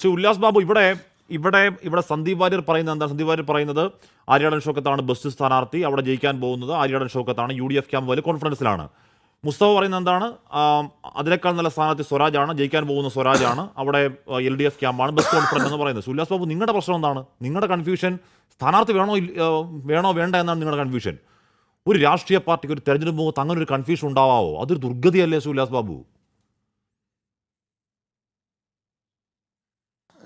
ശ്രീ ഉല്ലാസ് ബാബു ഇവിടെ ഇവിടെ ഇവിടെ സന്ദീപ് വാര്യർ പറയുന്നത് എന്താണ്? സന്ദീപ് വാര്യർ പറയുന്നത് ആര്യാടൻ ഷോക്കത്താണ് ബസ് സ്ഥാനാർത്ഥി അവിടെ ജയിക്കാൻ പോകുന്നത് ആര്യാടൻ ഷോക്കത്താണ് യു ഡി എഫ് ക്യാമ്പ് വലിയ കോൺഫിഡൻസിലാണ്. മുസ്തഫ പറയുന്നത് എന്താണ്? അതിനേക്കാൾ നല്ല സ്ഥാനാർത്ഥി സ്വരാജാണ് ജയിക്കാൻ പോകുന്ന സ്വരാജാണ് അവിടെ എൽ ഡി എഫ് ക്യാമ്പാണ് ബസ് കോൺഫിഡൻസ് എന്ന് പറയുന്നത്. ഉല്ലാസ് ബാബു നിങ്ങളുടെ പ്രശ്നം എന്താണ്? നിങ്ങളുടെ കൺഫ്യൂഷൻ സ്ഥാനാർത്ഥി വേണോ വേണോ വേണ്ട എന്നാണ് നിങ്ങളുടെ കൺഫ്യൂഷൻ ഒരു രാഷ്ട്രീയ പാർട്ടിക്ക് ഒരു തെരഞ്ഞെടുപ്പ് മുഖത്ത് അങ്ങനെ ഒരു കൺഫ്യൂഷൻ ഉണ്ടാവാവോ? അതൊരു ദുർഗതിയല്ലേ സുല്ലാസ് ബാബു?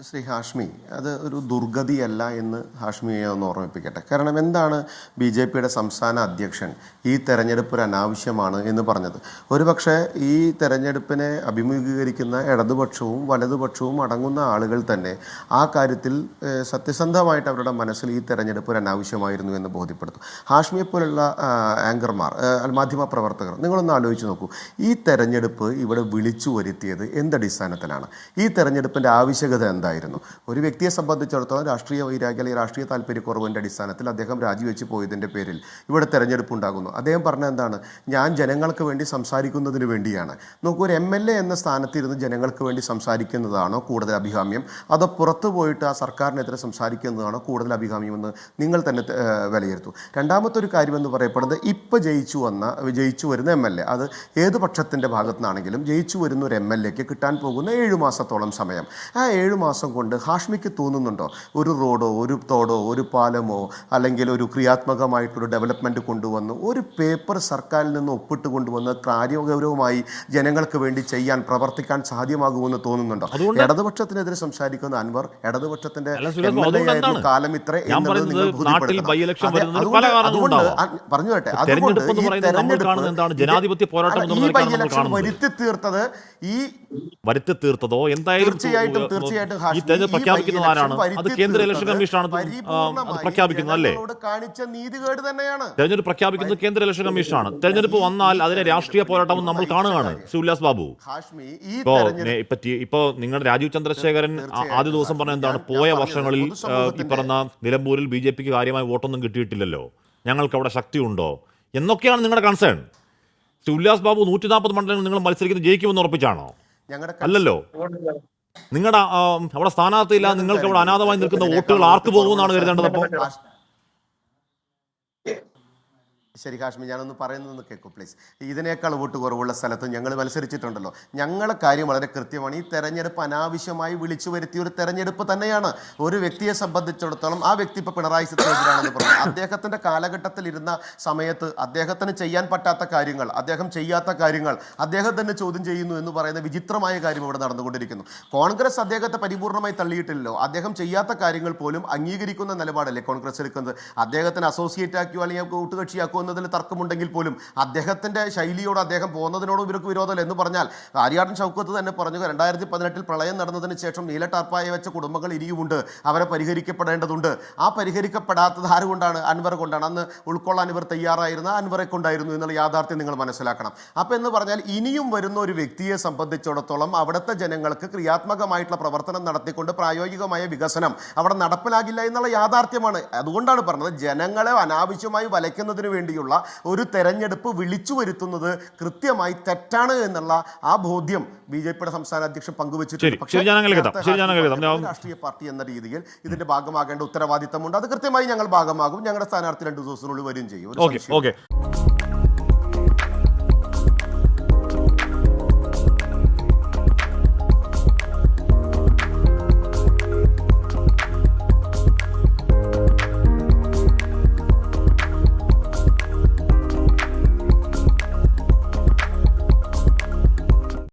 ശ്രീ ഹാഷ്മി അത് ഒരു ദുർഗതിയല്ല എന്ന് ഹാഷ്മിയെ ഒന്ന് ഓർമ്മിപ്പിക്കട്ടെ. കാരണം എന്താണ് ബി ജെ പിയുടെ സംസ്ഥാന അധ്യക്ഷൻ ഈ തെരഞ്ഞെടുപ്പ് ഒരു അനാവശ്യമാണ് എന്ന് പറഞ്ഞത്. ഒരുപക്ഷെ ഈ തെരഞ്ഞെടുപ്പിനെ അഭിമുഖീകരിക്കുന്ന ഇടതുപക്ഷവും വലതുപക്ഷവും അടങ്ങുന്ന ആളുകൾ തന്നെ ആ കാര്യത്തിൽ സത്യസന്ധമായിട്ട് അവരുടെ മനസ്സിൽ ഈ തെരഞ്ഞെടുപ്പ് ഒരു അനാവശ്യമായിരുന്നു എന്ന് ബോധ്യപ്പെടുത്തും. ഹാഷ്മിയെ പോലുള്ള ആങ്കർമാർ മാധ്യമ പ്രവർത്തകർ നിങ്ങളൊന്ന് ആലോചിച്ച് നോക്കൂ. ഈ തെരഞ്ഞെടുപ്പ് ഇവിടെ വിളിച്ചു വരുത്തിയത് എന്തടിസ്ഥാനത്തിലാണ് ഈ തെരഞ്ഞെടുപ്പിന്റെ ആവശ്യകത എന്തായിരുന്നു ഒരു വ്യക്തിയെ സംബന്ധിച്ചിടത്തോളം രാഷ്ട്രീയ വൈരാഗ്യ അല്ലെങ്കിൽ രാഷ്ട്രീയ താല്പര്യക്കുറവിന്റെ അടിസ്ഥാനത്തിൽ അദ്ദേഹം രാജിവെച്ച് പോയതിന്റെ പേരിൽ ഇവിടെ തെരഞ്ഞെടുപ്പ് ഉണ്ടാകുന്നു. അദ്ദേഹം പറഞ്ഞ എന്താണ്? ഞാൻ ജനങ്ങൾക്ക് വേണ്ടി സംസാരിക്കുന്നതിന് വേണ്ടിയാണ്. നോക്കൂ ഒരു എം എൽ എ എന്ന സ്ഥാനത്തിരുന്ന് ജനങ്ങൾക്ക് വേണ്ടി സംസാരിക്കുന്നതാണോ കൂടുതൽ അഭികാമ്യം? അതോ പുറത്തു പോയിട്ട് ആ സർക്കാരിനെതിരെ സംസാരിക്കുന്നതാണോ കൂടുതൽ അഭികാമ്യമെന്ന് നിങ്ങൾ തന്നെ വിലയിരുത്തു. രണ്ടാമത്തെ ഒരു കാര്യമെന്ന് പറയപ്പെടുന്നത് ഇപ്പോൾ ജയിച്ചു വന്ന ജയിച്ചു വരുന്ന എം എൽ എ അത് ഏത് പക്ഷത്തിന്റെ ഭാഗത്തു നിന്നാണെങ്കിലും ജയിച്ചു വരുന്ന ഒരു എം എൽ എക്ക് കിട്ടാൻ പോകുന്ന ഏഴ് മാസത്തോളം സമയം. ആ ഏഴ് മാസം കൊണ്ട് ഹാഷ്മിക്ക് തോന്നുന്നുണ്ടോ? ഒരു റോഡോ ഒരു തോടോ ഒരു പാലമോ അല്ലെങ്കിൽ ഒരു ക്രിയാത്മകമായിട്ടൊരു ഡെവലപ്മെന്റ് കൊണ്ടുവന്ന് ഒരു പേപ്പർ സർക്കാരിൽ നിന്ന് ഒപ്പിട്ട് കൊണ്ടുവന്ന് കാര്യഗൗരവമായി ജനങ്ങൾക്ക് വേണ്ടി ചെയ്യാൻ പ്രവർത്തിക്കാൻ സാധ്യമാകുമെന്ന് തോന്നുന്നുണ്ടോ? ഇടതുപക്ഷത്തിനെതിരെ സംസാരിക്കുന്ന അൻവർ ഇടതുപക്ഷത്തിന്റെ? കാലം ഇത്ര എന്നുള്ളത് നിങ്ങൾ അതുകൊണ്ട് പറഞ്ഞു കേട്ടെ അതുകൊണ്ട് ജനാധിപത്യ പോരാട്ടം ഈ ബൈ ഇലക്ഷൻ. വരുത്തി തീർത്തത് ഈ വരുത്തി തീർത്തതോ? എന്തായാലും തീർച്ചയായിട്ടും തീർച്ചയായിട്ടും ഈ തെരഞ്ഞെടുപ്പ് പ്രഖ്യാപിക്കുന്നത് ആരാണ്? അത് കേന്ദ്ര ഇലക്ഷൻ കമ്മീഷനാണ് പ്രഖ്യാപിക്കുന്നത് അല്ലേ? കാണിച്ച നീതികേട് തന്നെയാണ്. തെരഞ്ഞെടുപ്പ് പ്രഖ്യാപിക്കുന്നത് കേന്ദ്ര ഇലക്ഷൻ കമ്മീഷനാണ് തെരഞ്ഞെടുപ്പ് വന്നാൽ അതിനെ രാഷ്ട്രീയ പോരാട്ടം നമ്മൾ കാണുകയാണ്. ഉല്ലാസ് ബാബു. ഇപ്പോ ഇപ്പൊ നിങ്ങളുടെ രാജീവ് ചന്ദ്രശേഖരൻ ആദ്യ ദിവസം പറഞ്ഞ എന്താണ്? പോയ വർഷങ്ങളിൽ ഈ പറഞ്ഞ നിലമ്പൂരിൽ ബി ജെ പിക്ക് കാര്യമായ വോട്ടൊന്നും കിട്ടിയിട്ടില്ലല്ലോ. ഞങ്ങൾക്ക് അവിടെ ശക്തിയുണ്ടോ? എന്നൊക്കെയാണ് നിങ്ങളുടെ കൺസേൺ ശ്രീ ഉല്ലാസ് ബാബു നൂറ്റി നാൽപ്പത് മണ്ഡലങ്ങൾ നിങ്ങൾ മത്സരിക്കുന്നത് ജയിക്കുമെന്ന് ഉറപ്പിച്ചാണോ? അല്ലല്ലോ. നിങ്ങളുടെ അവിടെ സ്ഥാനാർത്ഥിയില്ല നിങ്ങൾക്ക് അവിടെ അനാഥമായി നിൽക്കുന്ന വോട്ടുകൾ ആർക്ക് പോകുമെന്നാണ് കരുതേണ്ടത് അപ്പോൾ ശരി കാശ്മീർ ഞാനൊന്ന് പറയുന്നതെന്ന് കേൾക്കൂ പ്ലീസ് ഇതിനേക്കാൾ വോട്ട് കുറവുള്ള സ്ഥലത്ത് ഞങ്ങൾ മത്സരിച്ചിട്ടുണ്ടല്ലോ. ഞങ്ങളെ കാര്യം വളരെ കൃത്യമാണ്. ഈ തെരഞ്ഞെടുപ്പ് അനാവശ്യമായി വിളിച്ചു വരുത്തിയ ഒരു തെരഞ്ഞെടുപ്പ് തന്നെയാണ്. ഒരു വ്യക്തിയെ സംബന്ധിച്ചിടത്തോളം ആ വ്യക്തി ഇപ്പോൾ പിണറായി എതിരാണെന്ന് പറഞ്ഞു. അദ്ദേഹത്തിന്റെ കാലഘട്ടത്തിൽ ഇരുന്ന സമയത്ത് അദ്ദേഹത്തിന് ചെയ്യാൻ പറ്റാത്ത കാര്യങ്ങൾ അദ്ദേഹം ചെയ്യാത്ത കാര്യങ്ങൾ അദ്ദേഹം തന്നെ ചോദ്യം ചെയ്യുന്നു എന്ന് പറയുന്ന വിചിത്രമായ കാര്യം ഇവിടെ നടന്നുകൊണ്ടിരിക്കുന്നു. കോൺഗ്രസ് അദ്ദേഹത്തെ പരിപൂർണമായി തള്ളിയിട്ടില്ലല്ലോ. അദ്ദേഹം ചെയ്യാത്ത കാര്യങ്ങൾ പോലും അംഗീകരിക്കുന്ന നിലപാടല്ലേ കോൺഗ്രസ് എടുക്കുന്നത്? അദ്ദേഹത്തിന് അസോസിയേറ്റ് ആക്കിയോ അല്ലെങ്കിൽ കൂട്ടുകക്ഷിയാക്കുമോ എന്നതിൽ തർക്കമുണ്ടെങ്കിൽ പോലും അദ്ദേഹത്തിന്റെ ശൈലിയോട് അദ്ദേഹം പോകുന്നതിനോടും ഇവർക്ക് വിരോധമല്ല എന്ന് പറഞ്ഞാൽ ആര്യാടൻ ഷൗക്കത്ത് തന്നെ പറഞ്ഞു രണ്ടായിരത്തി പതിനെട്ടിൽ പ്രളയം നടന്നതിന് ശേഷം നീല ടാർപ്പായ വെച്ച കുടുംബങ്ങൾ ഇനിയുമുണ്ട് അവരെ പരിഹരിക്കപ്പെടേണ്ടതുണ്ട്. ആ പരിഹരിക്കപ്പെടാത്തത് ആരുകൊണ്ടാണ്? അൻവർ കൊണ്ടാണ്. അന്ന് ഉൾക്കൊള്ളാൻ ഇവർ തയ്യാറായിരുന്ന അൻവറെ കൊണ്ടായിരുന്നു എന്നുള്ള യാഥാർത്ഥ്യം നിങ്ങൾ മനസ്സിലാക്കണം. അപ്പോൾ എന്ന് പറഞ്ഞാൽ ഇനിയും വരുന്ന ഒരു വ്യക്തിയെ സംബന്ധിച്ചിടത്തോളം അവിടുത്തെ ജനങ്ങൾക്ക് ക്രിയാത്മകമായിട്ടുള്ള പ്രവർത്തനം നടത്തിക്കൊണ്ട് പ്രായോഗികമായ വികസനം അവിടെ നടപ്പിലാകില്ല എന്നുള്ള യാഥാർത്ഥ്യമാണ്. അതുകൊണ്ടാണ് പറഞ്ഞത് ജനങ്ങളെ അനാവശ്യമായി വലയ്ക്കുന്നതിന് വേണ്ടിയുള്ള ഒരു തെരഞ്ഞെടുപ്പ് വിളിച്ചു വരുത്തുന്നത് കൃത്യമായി തെറ്റാണ് എന്നുള്ള ആ ബോധ്യം ബി ജെ പിയുടെ സംസ്ഥാന അധ്യക്ഷൻ പങ്കുവച്ചിട്ടുണ്ട്. പക്ഷേ രാഷ്ട്രീയ പാർട്ടി എന്ന രീതിയിൽ ഇതിന്റെ ഭാഗമാകേണ്ട ഉത്തരവാദിത്തമുണ്ട്. അത് കൃത്യമായി ഞങ്ങൾ ഭാഗമാകും. ഞങ്ങളുടെ സ്ഥാനാർത്ഥി രണ്ടു ദിവസത്തിനുള്ളിൽ വരും ചെയ്യും.